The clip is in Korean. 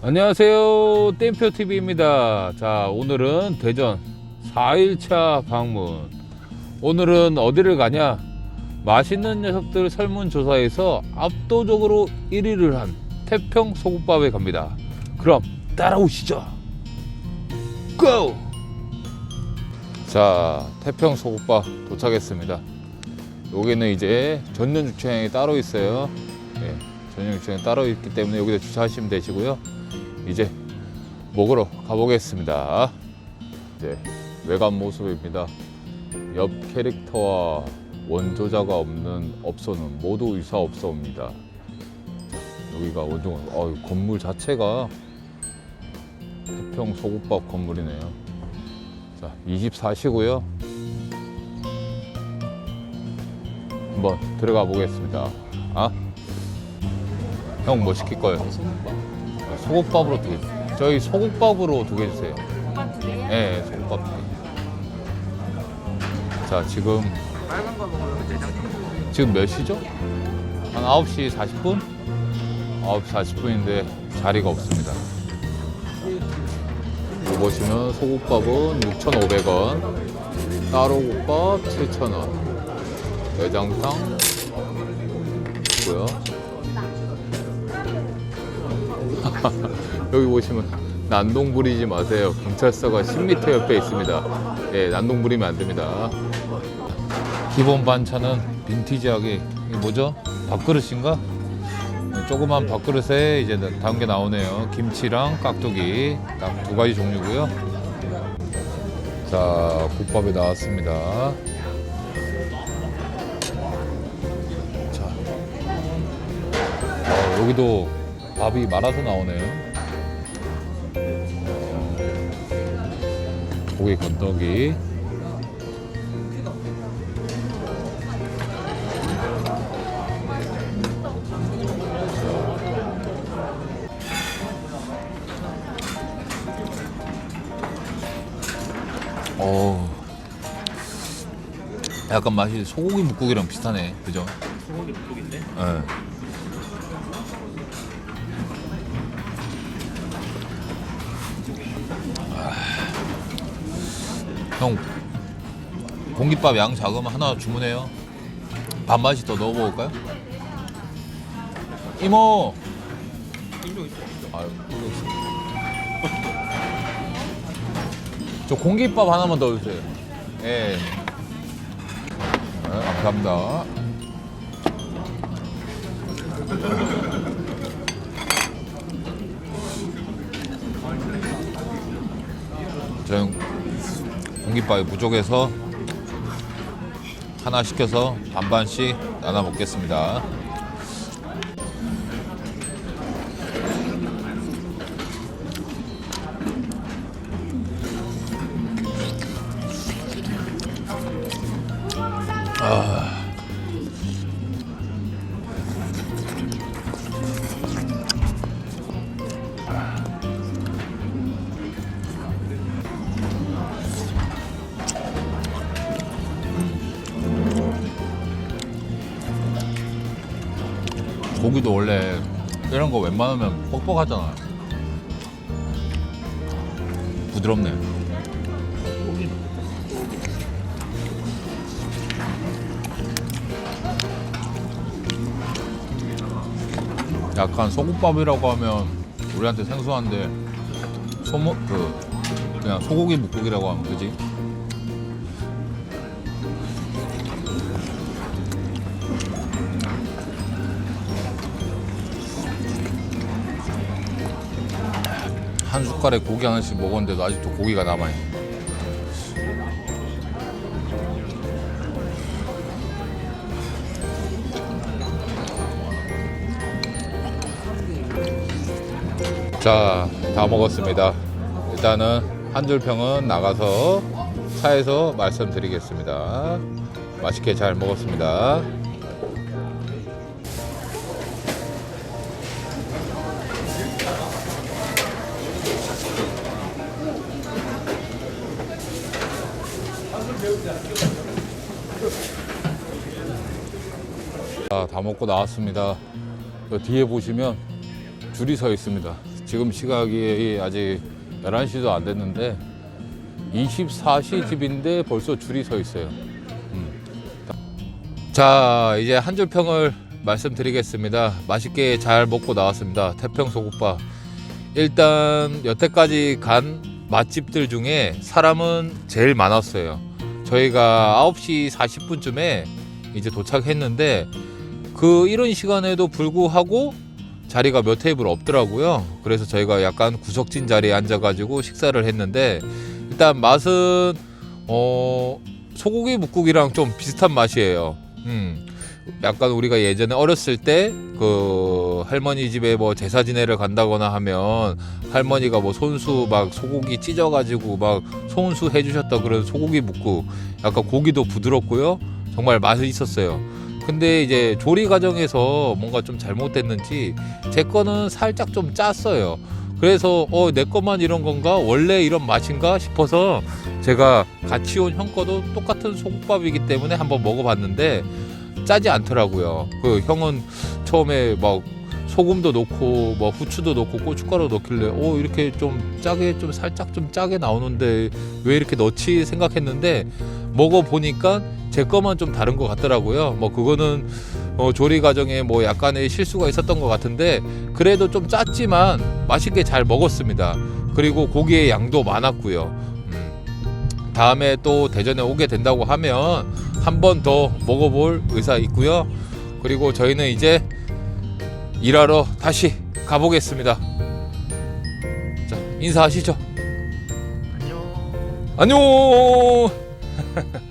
안녕하세요. 땜표TV입니다. 자, 오늘은 대전 4일차 방문. 오늘은 어디를 가냐? 맛있는 녀석들 설문조사에서 압도적으로 1위를 한 태평 소국밥에 갑니다. 그럼 따라오시죠. 고! 자, 태평 소국밥 도착했습니다. 여기는 이제 전면 주차장이 따로 있어요. 예, 전용 주차장이 따로 있기 때문에 여기다 주차하시면 되시고요. 이제 먹으러 가보겠습니다. 이제 외관 모습입니다. 옆 캐릭터와 원조자가 없는 업소는 모두 의사 업소입니다. 여기가 원조, 어, 건물 자체가 태평 소국밥 건물이네요. 자, 24시고요. 한번 들어가 보겠습니다. 아? 형 뭐 시킬 거예요? 소국밥으로 두 개. 저희 소국밥으로 두 개 주세요. 오빠 두 개요? 네, 소국밥 두 개. 자, 지금 빨간 거 먹으면 내장 지금 몇 시죠? 한 9시 40분? 9시 40분인데 자리가 없습니다. 여기 보시면 소국밥은 6,500원, 따로국밥 7,000원, 내장탕 있고요. 여기 보시면 난동 부리지 마세요. 경찰서가 10m 옆에 있습니다. 예, 난동 부리면 안 됩니다. 기본 반찬은 빈티지하게 이게 뭐죠? 밥그릇인가? 네, 조그만 밥그릇에 이제 담게 나오네요. 김치랑 깍두기 딱 두 가지 종류고요. 자, 국밥이 나왔습니다. 자, 어, 여기도 밥이 말아서 나오네요. 고기 건더기. 어 약간 맛이 소고기 묵국이랑 비슷하네 그죠? 소고기 묵국인데? 예. 아. 형 공깃밥 양 작으면 하나 주문해요 반반씩 더 넣어 먹을까요? 이모. 아유, 모르겠어. 저 공깃밥 하나만 더 주세요. 예. 네, 감사합니다. 저는 공깃밥이 부족해서 하나 시켜서 반반씩 나눠 먹겠습니다. 고기도 원래 이런 거 웬만하면 뻑뻑하잖아. 부드럽네. 약간 소국밥이라고 하면 우리한테 생소한데 소모 그 그냥 소고기 묵국이라고 하면 그지? 한 숟갈에 고기 하나씩 먹었는데도 아직도 고기가 남아있네. 자, 다 먹었습니다. 일단은 한 줄평은 나가서 차에서 말씀드리겠습니다. 맛있게 잘 먹었습니다. 자, 다 먹고 나왔습니다. 저 뒤에 보시면 줄이 서 있습니다. 지금 시각이 아직 11시도 안 됐는데 24시 집인데 벌써 줄이 서 있어요. 음. 자, 이제 한 줄 평을 말씀드리겠습니다. 맛있게 잘 먹고 나왔습니다. 태평 소국밥. 일단 여태까지 간 맛집들 중에 사람은 제일 많았어요. 저희가 9시 40분쯤에 이제 도착했는데 그 이런 시간에도 불구하고 자리가 몇 테이블 없더라고요. 그래서 저희가 약간 구석진 자리에 앉아가지고 식사를 했는데 일단 맛은 어 소고기 묵국이랑 좀 비슷한 맛이에요. 음. 약간 우리가 예전에 어렸을 때 그 할머니 집에 뭐 제사 지내러 간다거나 하면 할머니가 뭐 손수 막 소고기 찢어가지고 막 손수 해주셨다 그런 소고기 묵국 약간 고기도 부드럽고요 정말 맛이 있었어요 근데 이제 조리 과정에서 뭔가 좀 잘못됐는지 제 거는 살짝 좀 짰어요. 그래서 어 내 것만 이런 건가? 원래 이런 맛인가? 싶어서 제가 같이 온 형 거도 똑같은 소국밥이기 때문에 한번 먹어봤는데 짜지 않더라고요. 그 형은 처음에 막 소금도 넣고 뭐 후추도 넣고 고춧가루 넣길래 오 이렇게 좀 짜게 좀 살짝 좀 짜게 나오는데 왜 이렇게 넣지 생각했는데 먹어 보니까 제 거만 좀 다른 것 같더라고요. 뭐 그거는 어, 조리 과정에 뭐 약간의 실수가 있었던 것 같은데 그래도 좀 짰지만 맛있게 잘 먹었습니다. 그리고 고기의 양도 많았고요. 음, 다음에 또 대전에 오게 된다고 하면 한 번 더 먹어볼 의사 있고요. 그리고 저희는 이제 일하러 다시 가보겠습니다. 자, 인사하시죠. 안녕. 안녕! Ha ha ha.